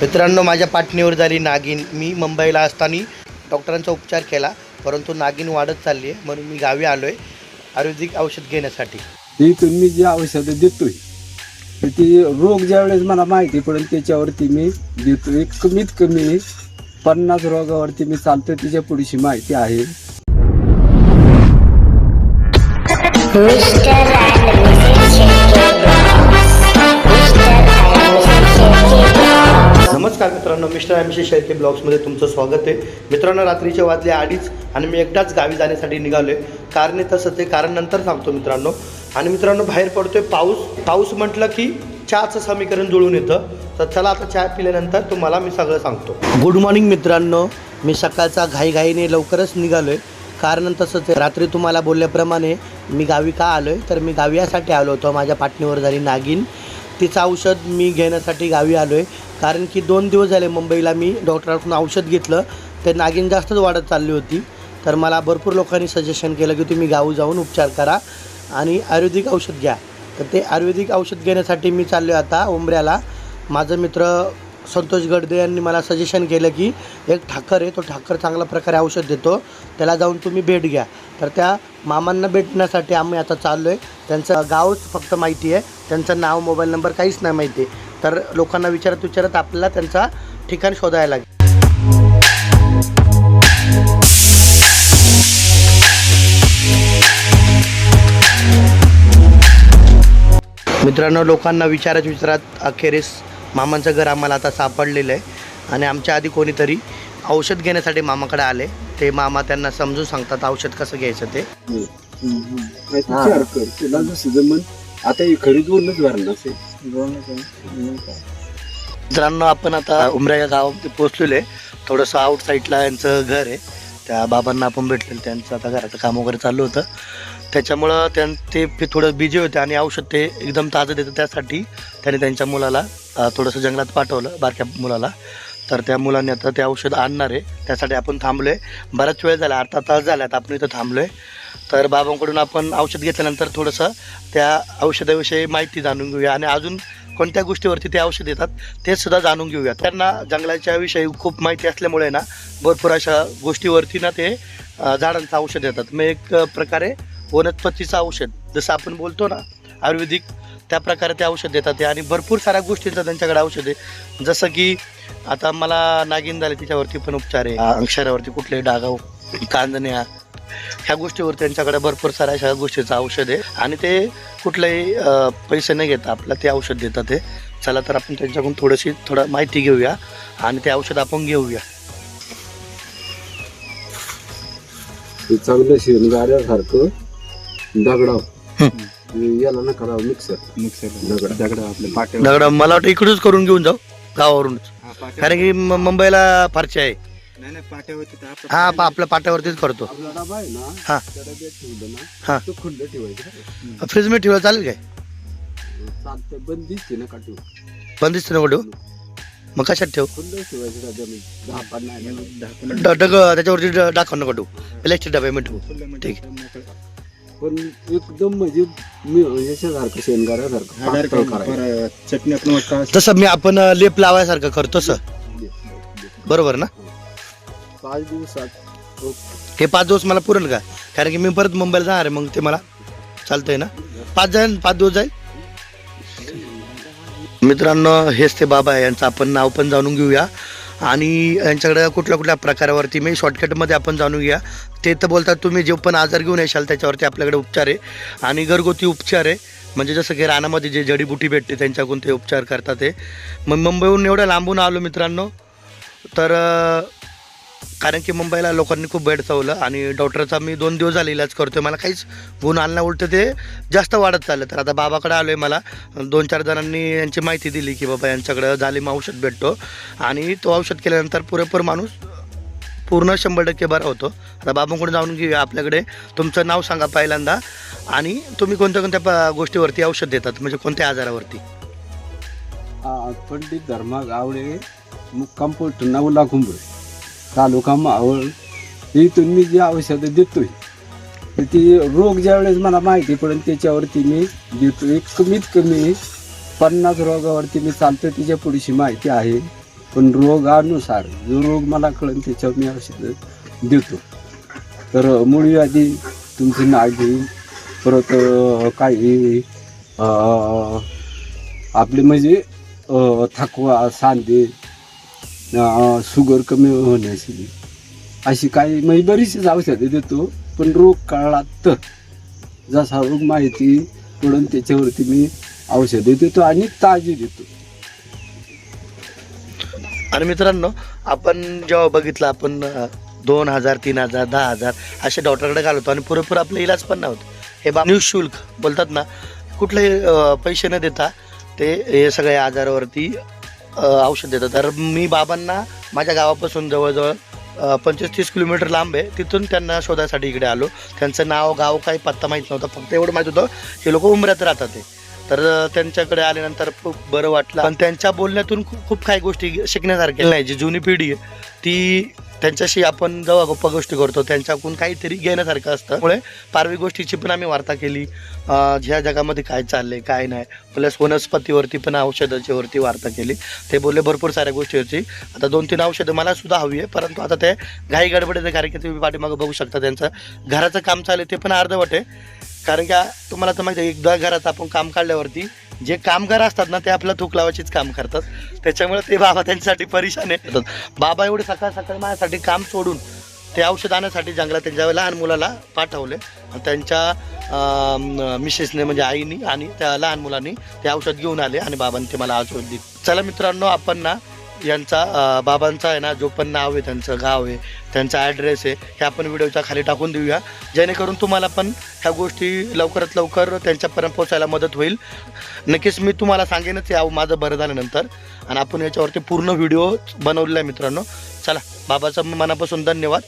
मित्रांनो माझ्या पाटणीवर झाली नागिन. मी मुंबईला असताना डॉक्टरांचा उपचार केला परंतु नागिन वाढत चालली आहे म्हणून मी गावी आलो आहे आयुर्वेदिक औषध घेण्यासाठी. ती तुम्ही जी औषधं देतोय तर ती रोग ज्या वेळेस मला माहिती पडेल त्याच्यावरती मी देतोय. कमीत कमी पन्नास रोगावरती मी चालतोय तिच्या पुढची माहिती आहे. नमस्कार मित्रांनो मिस्टर एमशी शेळके ब्लॉग्समध्ये तुमचं स्वागत आहे. मित्रांनो रात्रीचे वाजले अडीच आणि मी एकटाच गावी जाण्यासाठी निघालो आहे कारण आहे तसं ते कारण नंतर सांगतो मित्रांनो. आणि मित्रांनो बाहेर पडतोय पाऊस. पाऊस म्हटलं की चहाचं समीकरण जुळून येतं. तर चला आता चहा पिल्यानंतर तुम्हाला मी सगळं सांगतो. गुड मॉर्निंग मित्रांनो. मी सकाळचा घाईघाईने लवकरच निघालो आहे कारण तसंच आहे. रात्री तुम्हाला बोलल्याप्रमाणे मी गावी का आलो आहे तर मी गावी यासाठी आलो होतो. माझ्या पाटणीवर झाली नागिन. तिचं औषध मी घेण्यासाठी गावी आलो आहे कारण की दोन दिवस झाले मुंबईला मी डॉक्टरांकडून औषध घेतलं. ते नागिन जास्तच वाढत चालली होती. तर मला भरपूर लोकांनी सजेशन केलं की तुम्ही गावी जाऊन उपचार करा आणि आयुर्वेदिक औषध घ्या. तर ते आयुर्वेदिक औषध घेण्यासाठी मी चाललो आहे आता उंबऱ्याला माझं मित्र संतोष गडदे यांनी मला सजेशन केलं की एक ठाकर आहे तो ठाकर चांगल्या प्रकारे औषध देतो. त्याला जाऊन तुम्ही भेट घ्या. तर त्या मामांना भेटण्यासाठी आम्ही आता चाललो आहे त्यांचं गावच फक्त माहिती आहे. त्यांचं नाव मोबाईल नंबर काहीच नाही माहिती आहे. तर लोकांना विचारत विचारत आपल्याला त्यांचा ठिकाण शोधायला लागेल. मित्रांनो लोकांना विचारत विचारत अखेरीस मामांचं घर आम्हाला आता सापडलेलं आहे. आणि आमच्या आधी कोणीतरी औषध घेण्यासाठी मामाकडे आले. ते मामा त्यांना समजून सांगतात औषध कसं घ्यायचं ते. विचार आता ही मित्रांनो आपण आता उमऱ्या या गावामध्ये पोहोचलेलो आहे थोडंसं आउट साईडला यांचं घर आहे. त्या बाबांना आपण भेटलेलं त्यांचं आता घराचं काम वगैरे चालू होतं. त्याच्यामुळं त्यां ते ते थोडं बिझी होते आणि औषध ते एकदम ताजं देतं त्यासाठी. त्याने त्यांच्या मुलाला थोडंसं जंगलात पाठवलं बारक्या मुलाला. तर त्या मुलांनी आता ते औषध आणणार आहे. त्यासाठी आपण थांबलो आहे बराच वेळ झाला अर्धा तास झाला तर आपण इथं थांबलो आहे तर बाबांकडून आपण औषध घेतल्यानंतर थोडंसं त्या औषधाविषयी माहिती जाणून घेऊया. आणि अजून कोणत्या गोष्टीवरती ते औषध येतात ते सुद्धा जाणून घेऊया. त्यांना जंगलाच्या विषयी खूप माहिती असल्यामुळे ना भरपूर अशा गोष्टीवरती ना ते झाडांचं औषध देतात. मग एक प्रकारे वनस्पतीचं औषध जसं आपण बोलतो ना आयुर्वेदिक त्या प्रकारे ते औषध देतात. आणि भरपूर साऱ्या गोष्टींचं त्यांच्याकडे औषध आहे. जसं की आता मला नागिन झाले तिच्यावरती पण उपचार आहे. अक्षरावरती कुठले डागाव कांदण्या ह्या गोष्टीवर त्यांच्याकडे भरपूर साऱ्या अशा गोष्टीचं औषध आहे. आणि ते कुठलेही पैसे न घेता आपल्याला ते औषध देतात ते. चला तर आपण त्यांच्याकडून थोडीशी थोडं माहिती घेऊया आणि ते औषध आपण घेऊया. हे चांगलं शेणगाऱ्यासारखं दगडाव. याला ना करावं मिक्सर मिक्सर दगड. दगड आपल्या पाट्या दगड मला वाटतं इकडूनच करून घेऊन जाऊ गावावरूनच. कारण की म- मुंबईला फारचे आहे. नाही नाही पाट्यावरती तर आपलं हा आपल्या पाट्यावरतीच करतो. आपला डबा आहे ना हा. त्या डब्यात ठेवलं ना. तो खुल्लं ठेवायचं. फ्रीजमध्ये ठेवलं चालेल काय? चालतं बंद दिसते ना का ठेवू? बंदिस्त नको ठेवू? मग कशात ठेव? खुल्लं ठेवायचं डब्यामध्ये दहा पन्नास दहा पंधरा ड- डग त्याच्यावरती ड- दाखव नको ठेवू? प्लॅस्टिक डबे मी ठेवू. म्हणजे ठीक. मोकळं. पण एकदम म्हणजे मी याच्यासारखं शेणगाऱ्यासारखं पातळ करायचं. बरं, चटणी आपण वाटतं तसं मी आपण अं, लेप लावायसारखं करतो तसं बरोबर ना? पाच दिवसात. ओके. हे पाच दिवस मला पुरेल का? कारण की मी परत मुंबईला जाणार आहे मग ते मला चालतंय ना? पाच जाईल पाच दिवस जाईल? मित्रांनो हेच ते बाबा आहे यांचं आपण नाव पण जाणून घेऊया. आणि यांच्याकडं कुठल्या कुठल्या प्रकारावरती म्हणजे मी शॉर्टकटमध्ये आपण जाणून घ्या. ते तर बोलतात तुम्ही जे पण आजार घेऊन येशाल त्याच्यावरती आपल्याकडे उपचार आहे. आणि घरगुती उपचार आहे. म्हणजे जसं की रानामध्ये जे जडीबुटी भेटते त्यांच्याकडून ते उपचार करतात ते मग मुंबईहून एवढ्या लांबून आलो मित्रांनो तर कारण की मुंबईला लोकांनी खूप बेड चावलं आणि डॉक्टरचा मी दोन दिवस झाले इलाज करतोय. मला काहीच गुण आला उलटं ते जास्त वाढत चाललं. तर आता बाबाकडे आलो आहे मला. दोन चार जणांनी यांची माहिती दिली की बाबा यांच्याकडं जालिम औषध भेटतो. आणि तो औषध केल्यानंतर पुरेपूर माणूस पूर्ण शंभर टक्के बरा होतो. आता बाबांकडून जाऊन घेऊया आपल्याकडे. तुमचं नाव सांगा पहिल्यांदा. आणि तुम्ही कोणत्या कोणत्या प- गोष्टीवरती औषध देतात? म्हणजे कोणत्या आजारावरती? पंडित धर्मा गावडे मुक्काम पोस्ट नवला कुंभरे तालुका मावळ. इथून मी जी औषधं देतोय तर ती रोग ज्यावेळेस मला माहिती पडेल त्याच्यावरती मी देतोय. कमीत कमी पन्नास रोगावरती मी चालतोय तिच्या पुढची माहिती आहे. पण रोगानुसार जो रोग मला कळेल त्याच्यावर मी औषधं देतो. तर मूळ आधी तुमची नाडी परत काही आपले म्हणजे थकवा सांदे अं, शुगर कमी होण्याची अशी काही म्हणजे बरीचशीच औषधे देतो पण रोग कळला तर. जसा रोग माहिती पडून त्याच्यावरती मी औषधे देतो आणि ताजी देतो. आणि मित्रांनो आपण जेव्हा बघितलं आपण दोन हजार तीन हजार दहा हजार असे डॉक्टरकडे घालवतो आणि पुरेपूर आपलं इलाज पण नव्हतं. हे बा निशुल्क बोलतात ना कुठलेही पैसे न देता ते हे सगळ्या आजारावरती औषध देतात. तर मी बाबांना माझ्या गावापासून जवळजवळ पंचवीस तीस किलोमीटर लांब आहे. तिथून त्यांना शोधायसाठी इकडे आलो. त्यांचं नाव गाव काही पत्ता माहीत नव्हता. फक्त एवढं माहीत होतं हे लोक उमऱ्यात राहतात ते. तर त्यांच्याकडे आल्यानंतर खूप बरं वाटलं. पण त्यांच्या बोलण्यातून खूप खूप काही गोष्टी शिकण्यासारख्या नाही जी जुनी पिढी आहे ती त्यांच्याशी आपण जेव्हा गप्पा गोष्टी करतो त्यांच्याकडून काहीतरी घेण्यासारखं असतं. त्यामुळे पारवी गोष्टीची पण आम्ही वार्ता केली. ह्या जगामध्ये काय चाललंय काय नाही. प्लस वनस्पतीवरती पण औषधाची वरती वार्ता केली. ते बोलले भरपूर साऱ्या गोष्टीवरती. आता दोन तीन औषधं मला सुद्धा हवी आहे परंतु आता ते घाई गडबडीचे कार्यक्रम तुम्ही पाठीमागं बघू शकता त्यांचं. घराचं काम चालू आहे ते पण अर्धवट आहे. कारण का तुम्हाला तर माहिती आहे एकदा घरात आपण काम काढल्यावरती जे कामगार असतात ना ते आपलं थूक लावायचीच काम करतात. त्याच्यामुळे ते बाबा त्यांच्यासाठी परेशान येतात बाबा एवढे सकाळ सकाळी माझ्यासाठी काम सोडून ते औषध आणण्यासाठी जंगलात त्यांच्या लहान मुलाला पाठवले. त्यांच्या मिसेसने म्हणजे आईनी आणि त्या लहान मुलांनी ते औषध घेऊन आले आणि बाबांनी ते मला औषध दिले. चला मित्रांनो आपण ना यांचा बाबांचा आहे ना जो पण नाव आहे त्यांचं गाव आहे त्यांचा ॲड्रेस आहे हे आपण व्हिडिओच्या खाली टाकून देऊया. जेणेकरून तुम्हाला पण ह्या गोष्टी लवकरात लवकर त्यांच्यापर्यंत पोचायला मदत होईल. नक्कीच मी तुम्हाला सांगेनच यावं माझं बरं झाल्यानंतर आणि आपण याच्यावरती पूर्ण व्हिडिओ बनवलेला आहे मित्रांनो. चला बाबाचा मनापासून धन्यवाद.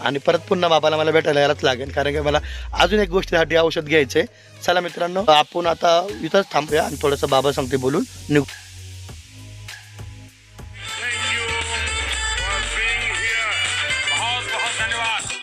आणि परत पुन्हा बाबाला मला भेटायला यायलाच लागेल कारण की मला अजून एक गोष्टीसाठी औषध घ्यायचं आहे चला मित्रांनो आपण आता इथंच थांबूया आणि थोडंसं बाबा सांगते बोलून निघू.